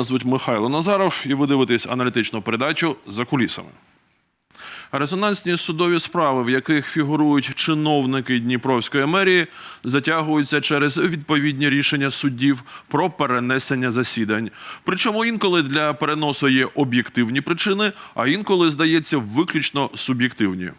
Мене звуть Михайло Назаров, і ви дивитесь аналітичну передачу за кулісами. Резонансні судові справи, в яких фігурують чиновники Дніпровської мерії, затягуються через відповідні рішення суддів про перенесення засідань. Причому інколи для переносу є об'єктивні причини, а інколи, здається, виключно суб'єктивні.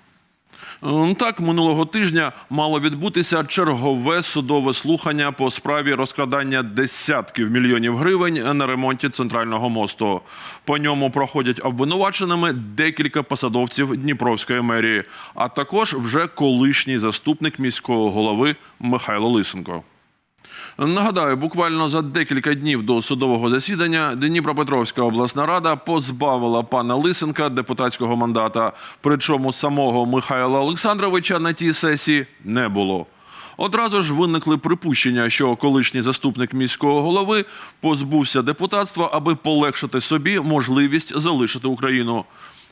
Ем, Так, минулого тижня мало відбутися чергове судове слухання по справі розкрадання десятків мільйонів гривень на ремонті центрального мосту. По ньому проходять обвинуваченими декілька посадовців Дніпровської мерії, а також вже колишній заступник міського голови Михайло Лисенко. Нагадаю, буквально за декілька днів до судового засідання Дніпропетровська обласна рада позбавила пана Лисенка депутатського мандата. Причому самого Михайла Олександровича на тій сесії не було. Одразу ж виникли припущення, що колишній заступник міського голови позбувся депутатства, аби полегшити собі можливість залишити Україну.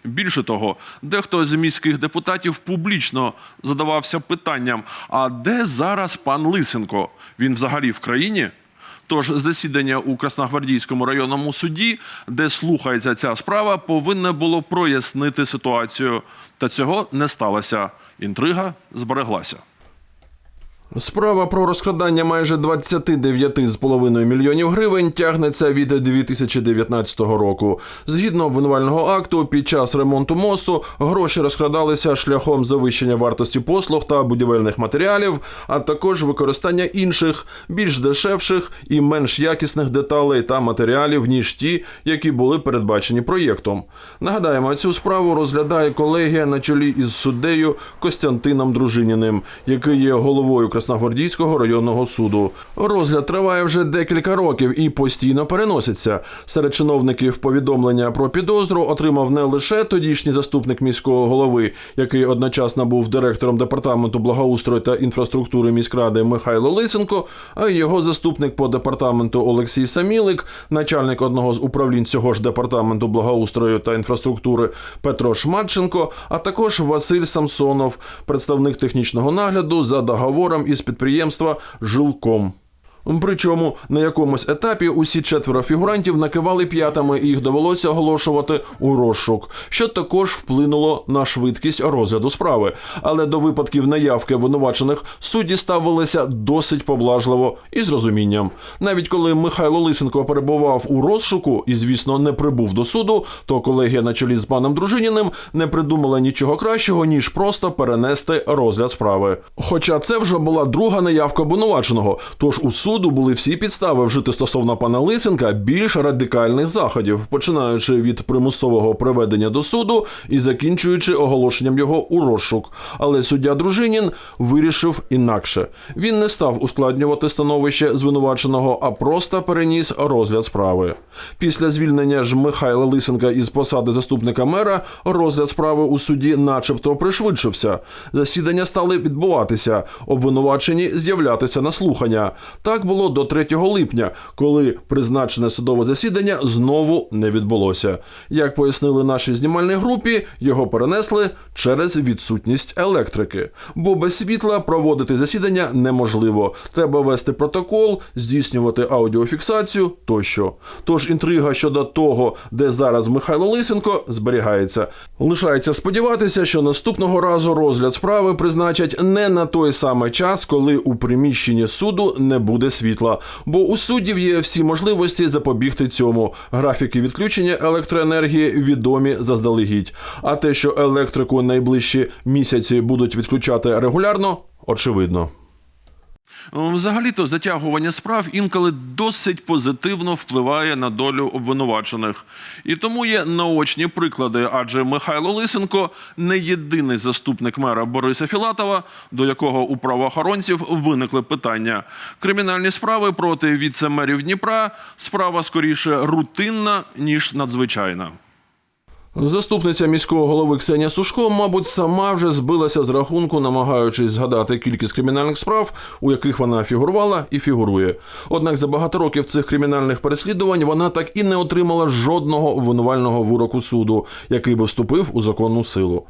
Більше того, дехто з міських депутатів публічно задавався питанням: а де зараз пан Лисенко? Він взагалі в країні? Тож засідання у Красногвардійському районному суді, де слухається ця справа, повинне було прояснити ситуацію. Та цього не сталося. Інтрига збереглася. Справа про розкрадання майже 29,5 мільйонів гривень тягнеться від 2019 року. Згідно обвинувального акту, під час ремонту мосту гроші розкрадалися шляхом завищення вартості послуг та будівельних матеріалів, а також використання інших, більш дешевших і менш якісних деталей та матеріалів, ніж ті, які були передбачені проєктом. Нагадаємо, цю справу розглядає колегія на чолі із суддею Костянтином Дружиніним, який є головою Красногвардійського районного суду. Розгляд триває вже декілька років і постійно переноситься. Серед чиновників повідомлення про підозру отримав не лише тодішній заступник міського голови, який одночасно був директором департаменту благоустрою та інфраструктури міськради Михайло Лисенко, а й його заступник по департаменту Олексій Самілик, начальник одного з управлінь цього ж департаменту благоустрою та інфраструктури Петро Шматченко, а також Василь Самсонов, представник технічного нагляду за договором із підприємства Жилком. Причому на якомусь етапі усі четверо фігурантів накивали п'ятами, і їх довелося оголошувати у розшук, що також вплинуло на швидкість розгляду справи. Але до випадків наявки винувачених судді ставилися досить поблажливо і з розумінням. Навіть коли Михайло Лисенко перебував у розшуку і, звісно, не прибув до суду, то колегія на чолі з паном Дружиніним не придумала нічого кращого, ніж просто перенести розгляд справи. Хоча це вже була друга наявка обвинуваченого, тож у суду були всі підстави вжити стосовно пана Лисенка більш радикальних заходів, починаючи від примусового приведення до суду і закінчуючи оголошенням його у розшук. Але суддя Дружинін вирішив інакше. Він не став ускладнювати становище звинуваченого, а просто переніс розгляд справи. Після звільнення ж Михайла Лисенка із посади заступника мера розгляд справи у суді, начебто, пришвидшився. Засідання стали відбуватися, обвинувачені з'являтися на слухання. Так було до 3 липня, коли призначене судове засідання знову не відбулося. Як пояснили нашій знімальній групі, його перенесли через відсутність електрики. Бо без світла проводити засідання неможливо. Треба вести протокол, здійснювати аудіофіксацію тощо. Тож інтрига щодо того, де зараз Михайло Лисенко, зберігається. Лишається сподіватися, що наступного разу розгляд справи призначать не на той самий час, коли у приміщенні суду не буде світла. Бо у суддів є всі можливості запобігти цьому. Графіки відключення електроенергії відомі заздалегідь. А те, що електрику найближчі місяці будуть відключати регулярно, очевидно. Взагалі-то затягування справ інколи досить позитивно впливає на долю обвинувачених. І тому є наочні приклади, адже Михайло Лисенко не єдиний заступник мера Бориса Філатова, до якого у правоохоронців виникли питання. Кримінальні справи проти віце-мерів Дніпра справа скоріше рутинна, ніж надзвичайна. Заступниця міського голови Ксенія Сушко, мабуть, сама вже збилася з рахунку, намагаючись згадати кількість кримінальних справ, у яких вона фігурувала і фігурує. Однак за багато років цих кримінальних переслідувань вона так і не отримала жодного обвинувального вироку суду, який би вступив у законну силу.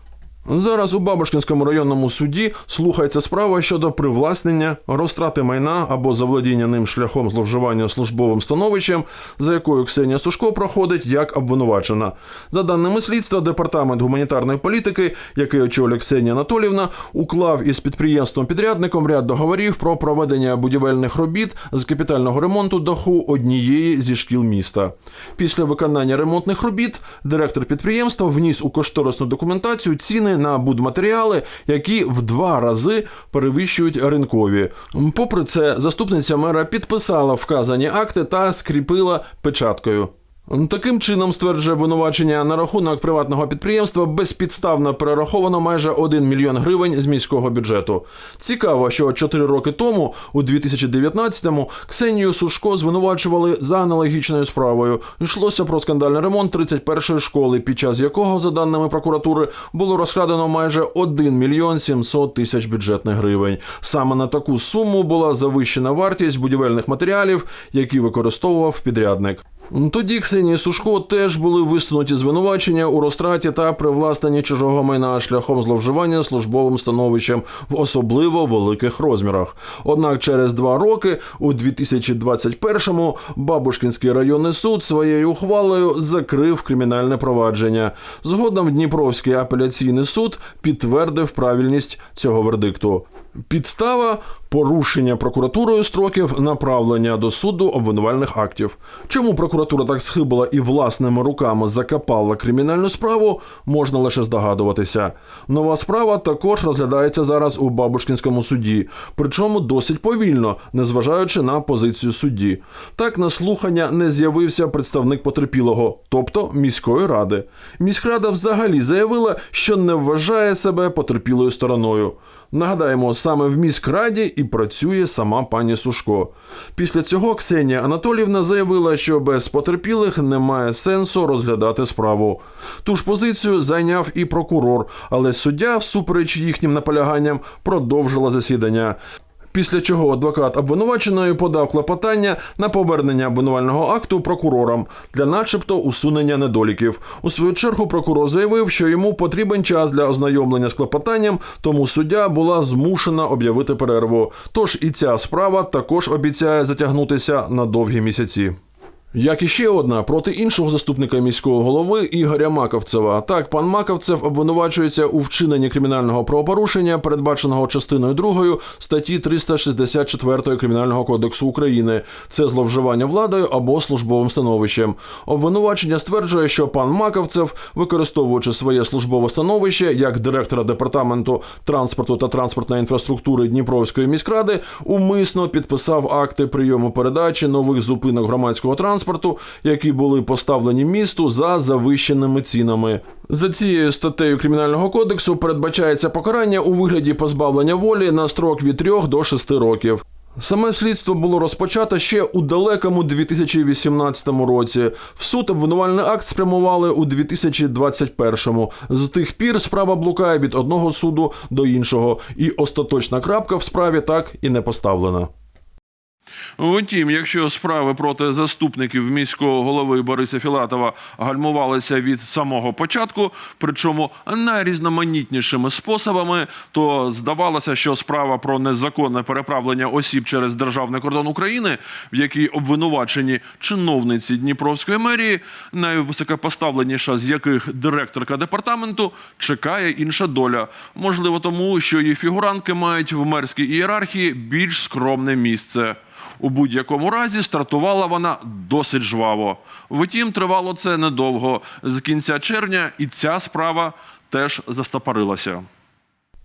Зараз у Бабушкінському районному суді слухається справа щодо привласнення, розтрати майна або заволодіння ним шляхом зловживання службовим становищем, за якою Ксенія Сушко проходить як обвинувачена. За даними слідства, департамент гуманітарної політики, який очолює Ксенія Анатолівна, уклав із підприємством-підрядником ряд договорів про проведення будівельних робіт з капітального ремонту даху однієї зі шкіл міста. Після виконання ремонтних робіт директор підприємства вніс у кошторисну документацію ціни на будматеріали, які в два рази перевищують ринкові. Попри це, заступниця мера підписала вказані акти та скріпила печаткою. Таким чином, стверджує обвинувачення, на рахунок приватного підприємства безпідставно перераховано майже 1 мільйон гривень з міського бюджету. Цікаво, що 4 роки тому, у 2019-му, Ксенію Сушко звинувачували за аналогічною справою. Йшлося про скандальний ремонт 31-ї школи, під час якого, за даними прокуратури, було розкрадено майже 1 мільйон 700 тисяч бюджетних гривень. Саме на таку суму була завищена вартість будівельних матеріалів, які використовував підрядник. Тоді Ксенії Сушко теж були висунуті звинувачення у розтраті та привласненні чужого майна шляхом зловживання службовим становищем в особливо великих розмірах. Однак через два роки, у 2021-му, Бабушкінський районний суд своєю ухвалою закрив кримінальне провадження. Згодом Дніпровський апеляційний суд підтвердив правильність цього вердикту. Підстава порушення прокуратурою строків направлення до суду обвинувальних актів. Чому прокуратура так схибила і власними руками закопала кримінальну справу, можна лише здогадуватися. Нова справа також розглядається зараз у Бабушкінському суді, причому досить повільно, незважаючи на позицію судді. Так на слухання не з'явився представник потерпілого, тобто міської ради. Міськрада взагалі заявила, що не вважає себе потерпілою стороною. Нагадаємо, саме в міськраді і працює сама пані Сушко. Після цього Ксенія Анатолівна заявила, що без потерпілих немає сенсу розглядати справу. Ту ж позицію зайняв і прокурор, але суддя, всупереч їхнім наполяганням, продовжила засідання. Після чого адвокат обвинуваченої подав клопотання на повернення обвинувального акту прокурорам для, начебто, усунення недоліків. У свою чергу прокурор заявив, що йому потрібен час для ознайомлення з клопотанням, тому суддя була змушена об'явити перерву. Тож і ця справа також обіцяє затягнутися на довгі місяці. Як і ще одна проти іншого заступника міського голови Ігоря Маковцева. Так, пан Маковцев обвинувачується у вчиненні кримінального правопорушення, передбаченого частиною 2 статті 364 Кримінального кодексу України. Це зловживання владою або службовим становищем. Обвинувачення стверджує, що пан Маковцев, використовуючи своє службове становище як директора департаменту транспорту та транспортної інфраструктури Дніпровської міськради, умисно підписав акти прийому передачі нових зупинок громадського транспорту, які були поставлені місту за завищеними цінами. За цією статтею кримінального кодексу передбачається покарання у вигляді позбавлення волі на строк від 3 до 6 років. Саме слідство було розпочато ще у далекому 2018 році. В суд обвинувальний акт спрямували у 2021-му. З тих пір справа блукає від одного суду до іншого, і остаточна крапка в справі так і не поставлена. Втім, якщо справи проти заступників міського голови Бориса Філатова гальмувалися від самого початку, причому найрізноманітнішими способами, то здавалося, що справа про незаконне переправлення осіб через державний кордон України, в якій обвинувачені чиновниці Дніпровської мерії, найвисокопоставленіша з яких директорка департаменту, чекає інша доля. Можливо, тому що її фігурантки мають в мерській ієрархії більш скромне місце. У будь-якому разі стартувала вона досить жваво. Втім, тривало це недовго. З кінця червня і ця справа теж застопорилася.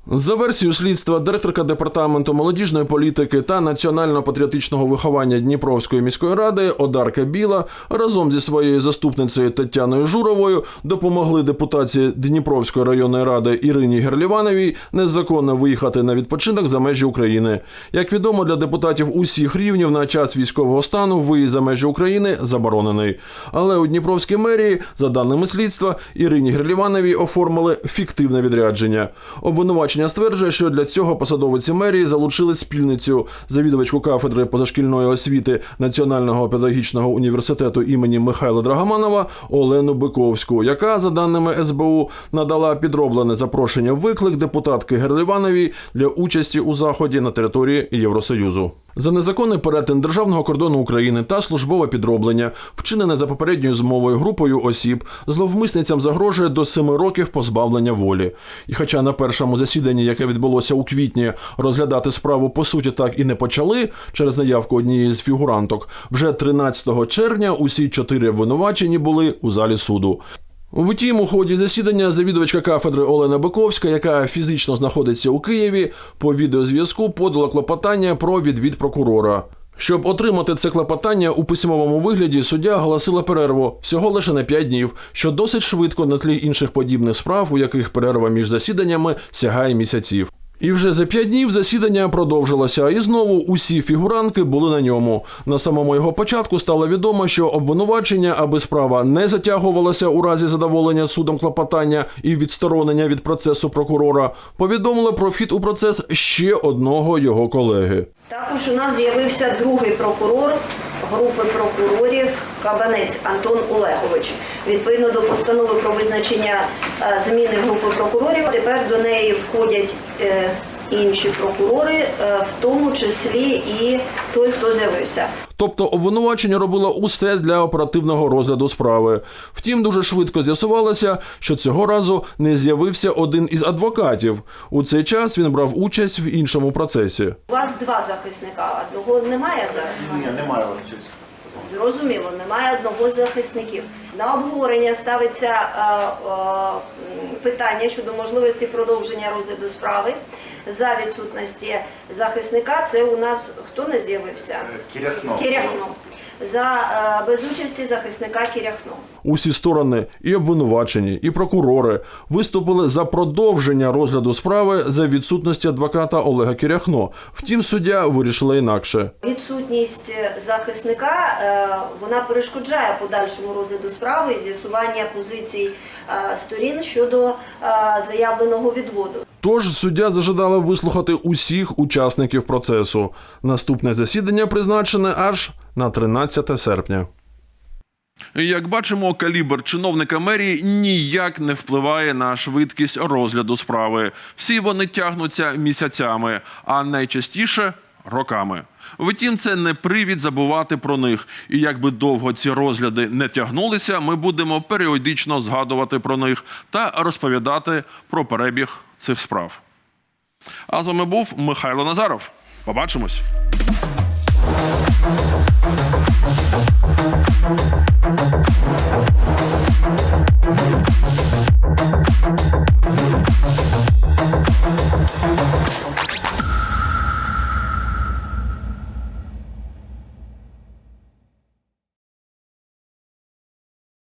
За версією слідства, директорка департаменту молодіжної політики та національно-патріотичного виховання Дніпровської міської ради Одарка Біла разом зі своєю заступницею Тетяною Журовою допомогли депутації Дніпровської районної ради Ірині Герлівановій незаконно виїхати на відпочинок за межі України. Як відомо для депутатів усіх рівнів на час військового стану виїзд за межі України заборонений. Але у Дніпровській мерії, за даними слідства, Ірині Герлівановій оформили фіктивне відрядження. Обвинувачення обвинувачення стверджує, що для цього посадовиці мерії залучили спільницю завідувачку кафедри позашкільної освіти Національного педагогічного університету імені Михайла Драгоманова Олену Биковську, яка, за даними СБУ, надала підроблене запрошення виклик депутатки Герлівановій для участі у заході на території Євросоюзу. За незаконний перетин державного кордону України та службове підроблення, вчинене за попередньою змовою групою осіб, зловмисницям загрожує до семи років позбавлення волі. І хоча на першому засіданні, яке відбулося у квітні, розглядати справу по суті так і не почали через наявку однієї з фігуранток, вже 13 червня усі чотири обвинувачені були у залі суду. Втім, у ході засідання завідувачка кафедри Олена Биковська, яка фізично знаходиться у Києві, по відеозв'язку подала клопотання про відвід прокурора. Щоб отримати це клопотання у письмовому вигляді, суддя оголосила перерву всього лише на 5 днів, що досить швидко на тлі інших подібних справ, у яких перерва між засіданнями сягає місяців. І вже за п'ять днів засідання продовжилося, і знову усі фігуранки були на ньому. На самому його початку стало відомо, що обвинувачення, аби справа не затягувалася у разі задоволення судом клопотання і відсторонення від процесу прокурора, повідомили про вхід у процес ще одного його колеги. Також у нас з'явився другий прокурор групи прокурорів Кабанець Антон Олегович. Відповідно до постанови про визначення е, зміни групи прокурорів, тепер до неї входять е, інші прокурори, е, в тому числі і той, хто з'явився. Тобто обвинувачення робило усе для оперативного розгляду справи. Втім, дуже швидко з'ясувалося, що цього разу не з'явився один із адвокатів. У цей час він брав участь в іншому процесі. У вас два захисника, одного немає зараз? Ні, немає. Зрозуміло, немає одного з захисників. На обговорення ставиться е, е, питання щодо можливості продовження розгляду справи. За відсутності захисника це у нас хто не з'явився? Кіряхно. Кіряхно. За е, без участі захисника Кіряхно. Усі сторони, і обвинувачені, і прокурори виступили за продовження розгляду справи за відсутності адвоката Олега Кіряхно. Втім, суддя вирішила інакше. Відсутність захисника е, вона перешкоджає подальшому розгляду справи і з'ясування позицій е, сторін щодо е, заявленого відводу. Тож суддя зажадала вислухати усіх учасників процесу. Наступне засідання призначене аж на 13 серпня. Як бачимо, калібр чиновника мерії ніяк не впливає на швидкість розгляду справи. Всі вони тягнуться місяцями, а найчастіше роками. Втім, це не привід забувати про них. І якби довго ці розгляди не тягнулися, ми будемо періодично згадувати про них та розповідати про перебіг цих справ. А з вами був Михайло Назаров. Побачимось. Thank you.